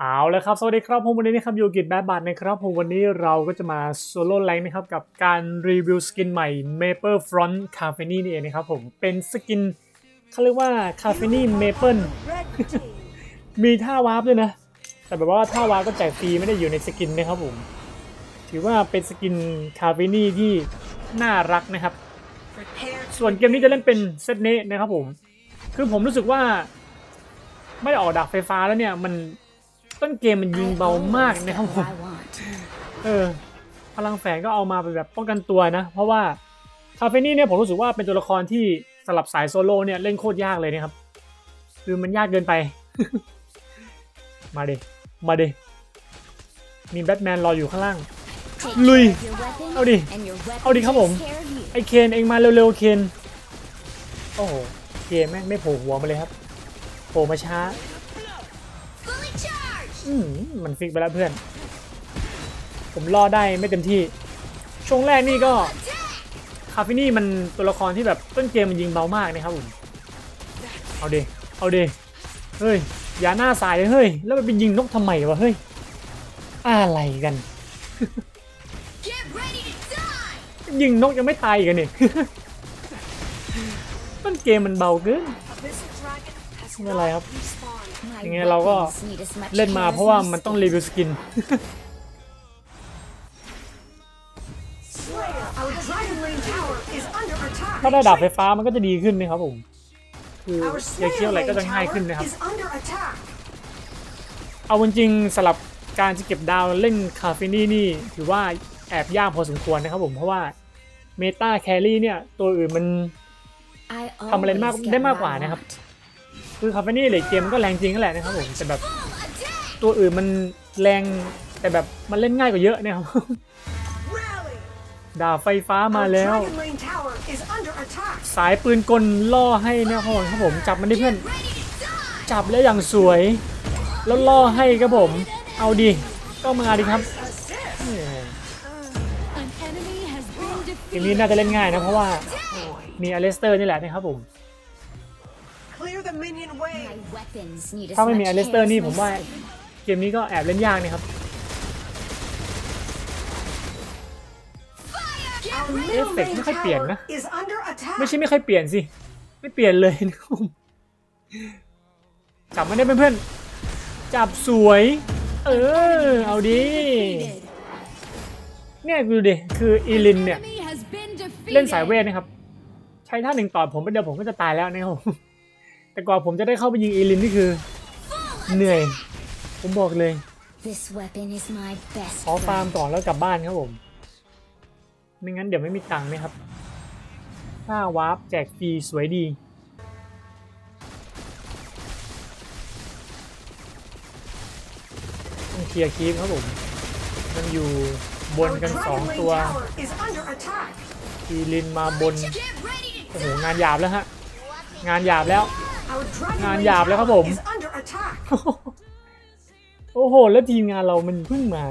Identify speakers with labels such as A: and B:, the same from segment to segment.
A: เอาแล้วครับ สวัสดีครับผมวันนี้นะครับอยู่กิจแบดบัตนะครับผมวันนี้เราก็จะมาโซโล่ไลน์นะครับกับการรีวิวสกินใหม่ Maple Front c a f e n i นี่เองนะครับผมเป็นสกินเขาเรียกว่า c a f e n i Maple มีท่าวาร์ปด้วยนะ แต่แบบว่าท่าวาร์ปก็แจกฟรีไม่ได้อยู่ในสกินนะครับผม ถือว่าเป็นสกินคาเฟนี่ที่น่ารักนะครับ ส่วนเกมนี้จะเล่นเป็นเซตเนะนะครับผม คือผมรู้สึกว่าไม่ออกดาบไฟฟ้าแล้วเนี่ยมัน ต้นเกมมันยิงเบามากนะครับผมเออพลังแฝงก็เอามาเป็นแบบป้องกันตัวนะ เพราะว่าคาเฟนี่เนี่ยผมรู้สึกว่าเป็นตัวละครที่สลับสายโซโล่เนี่ยเล่นโคตรยากเลยนะครับ คือมันยากเกินไป มาเดมาเดมีแบทแมนรออยู่ข้างล่าง ลุย เอาดิ เอาดิครับผม ไอเคนเองมาเร็วๆเคน โอ้โห เกมแม่งไม่โผล่หัวมาเลยครับ โผล่มาช้า อืมมันฟิกไปแล้วเพื่อน ผมรอได้ไม่เต็มที่ ช่วงแรกนี่ก็คาฟินี่มันตัวละครที่แบบต้นเกมมันยิงเบามากนะครับผม เอาเดเอาเดเฮ้ย อย่าหน้าสายเลยเฮ้ย แล้วมันไปยิงนกทำไมวะเฮ้ย อะไรกัน ยิงนกยังไม่ตายอีกอะนี่ต้นเกมมันเบาเกินไม่เป็นไรครับ ยังไงเราก็เล่นมาเพราะว่ามันต้องรีวิวสกิน ถ้าได้ดาบไฟฟ้ามันก็จะดีขึ้นนะครับผม คืออย่าเคี่ยวอะไรก็จะง่ายขึ้นนะครับ เอาจริงสำหรับการจะเก็บดาวเล่นคาเฟนี่นี่ถือว่าแอบยากพอสมควรนะครับผมเพราะว่าเมตาแครี่เนี่ย ตัวอื่นมันทำอะไรมากได้มากกว่านะครับ คือคาเฟนี่เลยเกมมันก็แรงจริงนั่นแหละนะครับผมแต่แบบตัวอื่นมันแรงแต่แบบมันเล่นง่ายกว่าเยอะนะครับ
B: Rally.
A: ดาบไฟฟ้ามา
B: Our
A: แล้ว
B: Dragon Lane Tower is under attack.
A: สายปืนกลล่อให้เนี่ยครับผมครับผมจับมันได้เพื่อน จับแล้วอย่างสวย แล้วล่อให้ครับผม เอาดิก็มาดิครับโอ้โหเกมนี้น่าจะเล่นง่ายนะเพราะว่ามีอเลสเตอร์นี่แหละนะครับผม ถ้าไม่มีอเลสเตอร์นี่ผมว่าเกมนี้ก็แอบเล่นยากนะครับ
B: Our middle
A: Effect
B: lane
A: ไม่ค่อยเปลี่ยน
B: tower
A: นะ
B: is under attack.
A: ไม่ใช่ไม่ค่อยเปลี่ยนสิ ไม่เปลี่ยนเลยนะครับผมจับมันได้เพื่อนๆ จับสวย เออ เอาดิเนี่ยดูดิ คืออีลินเนี่ย เล่นสายเวทนะครับ ใช้ท่าหนึ่งต่อผมไปเดียวผมก็จะตายแล้วนะครับผม แต่กว่าผมจะได้เข้าไปยิงอีลินนี่คือเหนื่อย ผมบอกเลย
C: This weapon is my best
A: ขอฟาร์ม
C: friend.
A: ก่อนแล้วกลับบ้านครับผม ไม่งั้นเดี๋ยวไม่มีตังค์นะครับถ้าวาร์ปแจกฟรีสวยดีต้องเคลียร์คีปครับผม มันอยู่บน
B: Our
A: กันสอง
B: Dragon Lane
A: ตัว
B: Tower is under attack.
A: อีลินมาบน โอ้โห งานหยาบแล้วฮะ งานหยาบแล้ว
B: Our Dragon
A: งาน
B: Lane
A: หยาบแล้วครับผม
B: Tower is under attack.
A: โอ้โห แล้วทีมงานเรามันเพิ่งมา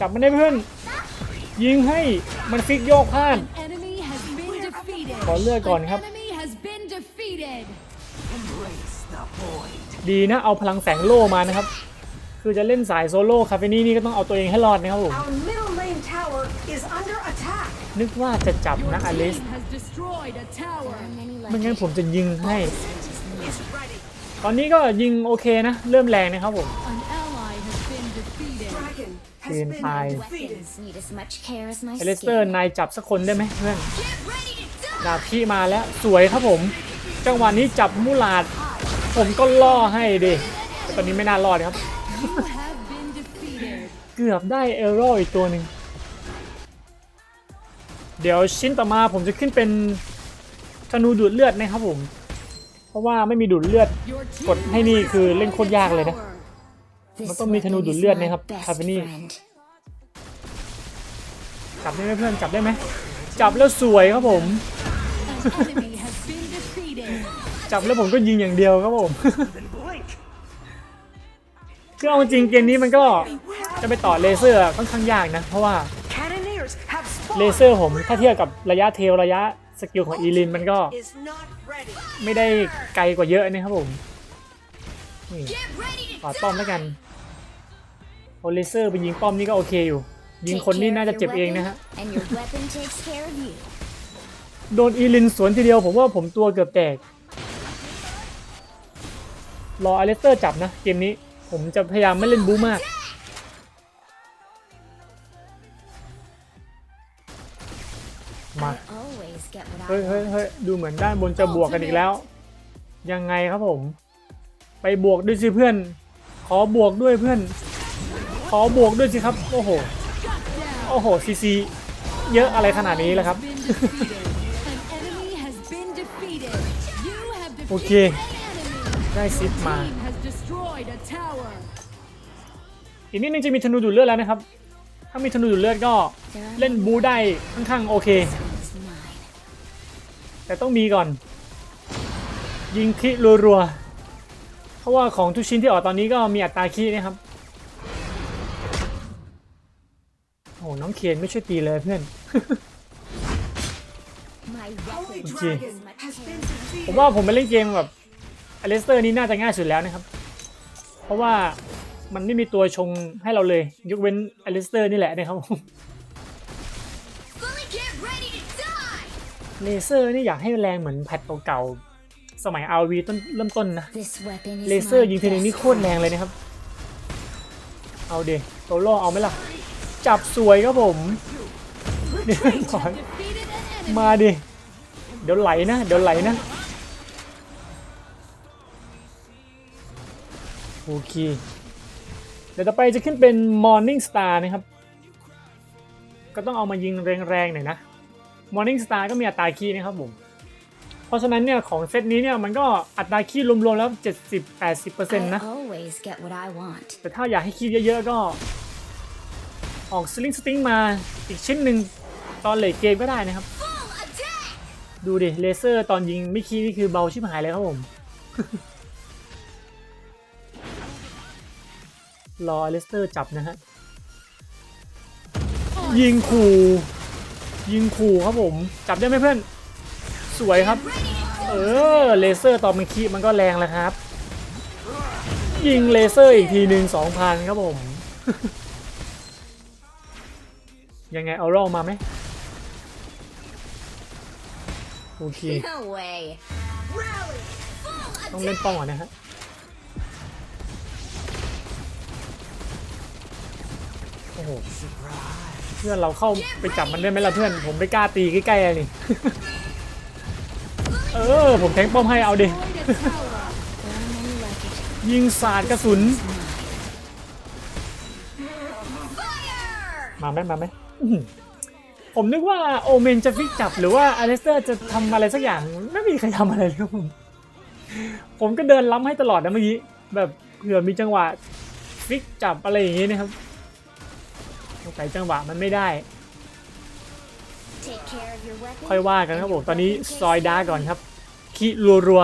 A: จับมันได้เพื่อน ยิงให้มันฟิกโยกพลาด
D: Enemy has been defeated.
A: ขอเลือกก่อนครับ
D: Enemy has been defeated.
A: ดีนะเอาพลังแสงโล่มานะครับ คือจะเล่นสายโซโล่คาเฟนี่นี่ก็ต้องเอาตัวเองให้รอดนะครับผม
B: Our middle lane tower is under attack.
A: นึกว่าจะจับ
D: Your
A: นะอ
D: team
A: ลิส
D: has destroyed a tower.
C: Many
A: ไม่งั้น
C: lucky.
A: ผมจะยิงให้
B: Is ready.
A: ตอนนี้ก็ยิงโอเคนะ เริ่มแรงนะครับผม
D: An ally has been defeated.
B: Dragon has
A: Thiên
B: been
A: tai.
B: defeated.
C: Weapons need as much care as my
A: เอเลสเตอร์
C: skin.
A: นายจับสักคนได้ไหมเพื่อนดาบพี่มาแล้วสวยครับผม จังหวะนี้จับมูลาด ผมก็ล่อให้ดิแต่ตอนนี้ไม่น่ารอดครับ
D: You have been defeated.
A: เกือบได้เอโรอีกตัวหนึ่ง เดี๋ยวชิ้นต่อมาผมจะขึ้นเป็นธนูดูดเลือดนะครับผมเพ ราะว่าไม่มีดูดเลือด กดให้นี่คือเล่นโคตรยากเลยนะ มันต้องมีธนูดูดเลือดนะครับคาเฟนี่จับได้ไหมเพื่อนจับได้ไหมจับแล้วสวยครับผม จับแล้วผมก็ยิงอย่างเดียวครับผมคือเอาจริงเกมนี้มันก็จะไปต่อเลเซอร์ค่อนข้างยากนะ เพราะว่าเลเซอร์ผมถ้าเทียบกับระยะเทลระยะ สกิลของอีลินมันก็ไม่ได้ไกลกว่าเยอะนะครับผมนี่ขอต้อมแล้วกันเอเลเซอร์ไปยิงป้อมนี่ก็โอเคอยู่ ยิงคนนี่น่าจะเจ็บเองนะฮะโดนอีลินสวนทีเดียวผมว่าผมตัวเกือบแตก รออเลสเตอร์จับนะ เกมนี้ผมจะพยายามไม่เล่นบูมากมา เฮ้ยเฮ้ยเฮ้ยดูเหมือนด้านบนจะบวกกันอีกแล้ว ยังไงครับผม ไปบวกด้วยสิเพื่อน ขอบวกด้วยเพื่อน ขอบวกด้วยสิครับ โอ้โห โอ้โหซีซีเยอะอะไรขนาดนี้แล้วครับ โอเค ได้ซิปมา อีกนิดนึงจะมีธนูดูดเลือดแล้วนะครับ ถ้ามีธนูดูดเลือดก็เล่นบูได้ค่อนข้างโอเค แต่ต้องมีก่อน ยิงคิรัวๆเพราะว่าของทุกชิ้นที่ออกตอนนี้ก็มีอัตราคีนะครับโอ้น้องเคนไม่ช่วยตีเลยเพื่อน
C: My
B: Holy
C: weapon
A: Okay.
B: Dragon has been
A: ผม
B: defeated.
A: ว่าผมไปเล่นเกมแบบอเลสเตอร์นี่น่าจะง่ายสุดแล้วนะครับ เพราะว่ามันไม่มีตัวชงให้เราเลย ยกเว้นอเลสเตอร์นี่แหละนะครับ เลเซอร์นี่อยากให้แรงเหมือนแพทเก่าๆสมัย RV ต้นเริ่มต้นนะ
C: This weapon is
A: เลเซอร์
C: my
A: ยิงทีนึงนี่
C: best
A: โคตรแรงเลยนะครับ เอาเดโซโล่เอาไหมล่ะ จับสวยครับผมเดี๋ยวก่อน
D: Defeated an enemy.
A: มาดิ เดี๋ยวไหลนะ เดี๋ยวไหลนะ โอเค เดี๋ยวต่อไปจะขึ้นเป็น Morning Star นะครับ ก็ต้องเอามายิงแรงๆหน่อยนะ Morning Star ก็มีอัตราคีย์นะครับผมเพราะฉะนั้นเนี่ยของเซตนี้เนี่ยมันก็อัตราคีย์รวมๆแล้ว 70-80%นะ
C: I always get what I want.
A: แต่ถ้าอยากให้คีย์เยอะๆก็ออกสลิงสติงมาอีกชิ้นหนึ่งตอนเลทเกมก็ได้นะครับ
C: Full attack.
A: ดูดิเลเซอร์ตอนยิงไม่คีย์นี่คือเบาชิบหายเลยครับผม รอเลสเตอร์จับนะฮะ ยิงขู่ ยิงขู่ครับผมจับได้ไหมเพื่อนสวยครับ เออเลเซอร์ตอมันคีมันก็แรงแล้วครับ ยิงเลเซอร์อีกทีหนึ่งสองพันครับผม ยังไงเอารอมาไหมโอเคต้องเล่นป้องก่อนนะฮะโอ้โห พื่อนเราเข้าไปจับมันได้ไหมล่ะเพื่อน ผมไม่กล้าตีใกล้ๆอะนี่ เออ ผมแทงป้อมให้เอาดิ
D: Destroyed a tower.
C: Burn and like it.
A: ยิงสาดกระสุน
C: Fire.
A: มาไหมมาไหมอื้อหือผมนึกว่าโอเมนจะฟิกจับหรือว่าอเลสเตอร์จะทำอะไรสักอย่าง ไม่มีใครทำอะไรเลยครับผม ผมก็เดินล้ำให้ตลอดนะเมื่อกี้ แบบเผื่อมีจังหวะฟิกจับอะไรอย่างงี้นะครับ สงสัยจังหวะมันไม่ได้
C: Take care of your weapon.
A: ค่อยว่ากันครับผมตอนนี้
C: and your weapon
A: ซอย
C: takes
A: ดา
C: care of
A: ก่อน
C: you.
A: ครับคิรัว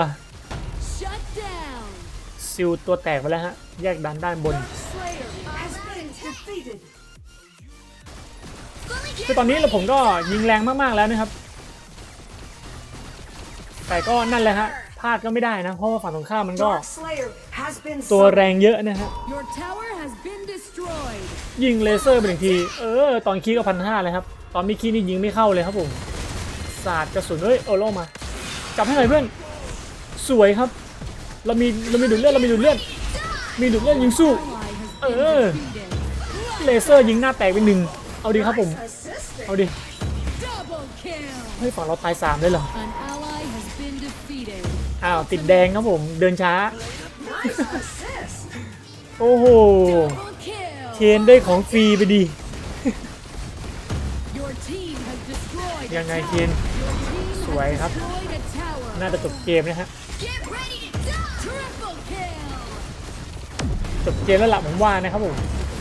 D: Shut down.
A: ๆซิลตัวแตกไปแล้วฮะ แยกดันด้านบน
B: Slayer has been defeated.
C: Fully
A: คือ
C: get
A: ตอนนี้เราผมก็ยิงแรงมากๆแล้วนะครับ แต่ก็นั่นแหละฮะพลาดก็ไม่ได้นะ เพราะว่าฝั่งตรงข้ามมันก็
B: Dark Slayer has been
A: ตัว
B: summoned.
A: แรงเยอะนะฮะ ยิงเลเซอร์ไปหนึ่งที เออ ตอนคีก็พันห้าเลยครับ ตอนมีคีนี่ยิงไม่เข้าเลยครับผม สาดกระสุนเฮ้ยโอโลมา จับให้หน่อยเพื่อน สวยครับ เรามีเรามีดูดเลือดเรามีดูดเลือด มีดูดเลือดยิงสู้
D: Ally has been
A: Uh.
D: defeated.
A: เลเซอร์ยิงหน้าแตกไปหนึ่ง เอาดีครับผม เอาดิเฮ้ยฝั่งเราตายสามเลยเหรอ อ้าวติดแดงครับผม เดินช้า โอ้โห คนได้ของฟรีไปดี
D: Your team has destroyed a
A: ยังไง
D: tower.
A: เคน
D: Your team
A: สวยครับ
D: has destroyed a tower.
A: น่าจะจบเกมนะฮะ
C: Get ready to die.
D: Triple kill.
A: จบเกมแล้วล่ะผมว่านะครับผม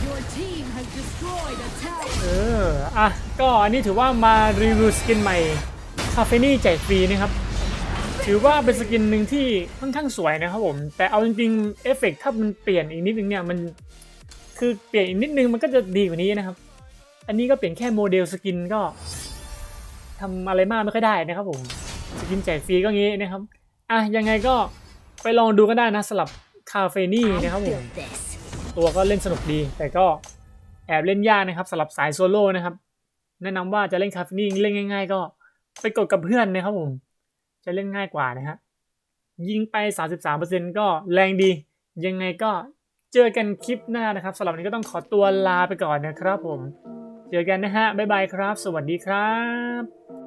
D: Your team has destroyed a tower.
A: เอออะก็อันนี้ถือว่ามารีวิวสกินใหม่คาเฟนี่แจกฟรีนะครับ ถือว่าเป็นสกินหนึ่งที่ค่อนข้างสวยนะครับผม แต่เอาจริงๆเอฟเฟกต์ถ้ามันเปลี่ยนอีกนิดนึงเนี่ยมัน คือเปลี่ยนอีกนิดนึงมันก็จะดีกว่านี้นะครับ อันนี้ก็เปลี่ยนแค่โมเดลสกินก็ทำอะไรมากไม่ค่อยได้นะครับผมสกินแจกฟรีก็งี้นะครับ อะยังไงก็ไปลองดูก็ได้นะสำหรับคาเฟนี่นะครับผมตัวก็เล่นสนุกดี แต่ก็แอบเล่นยากนะครับสำหรับสายโซโล่นะครับ แนะนำว่าจะเล่นคาเฟนี่เล่นง่าย ๆ ก็ไปกดกับเพื่อนนะครับผม จะเล่นง่ายกว่านะฮะยิงไป 33%ก็แรงดี ยังไงก็ เจอกันคลิปหน้านะครับสำหรับวันนี้ก็ต้องขอตัวลาไปก่อนนะครับผม เจอกันนะฮะบ๊ายบายครับ สวัสดีครับ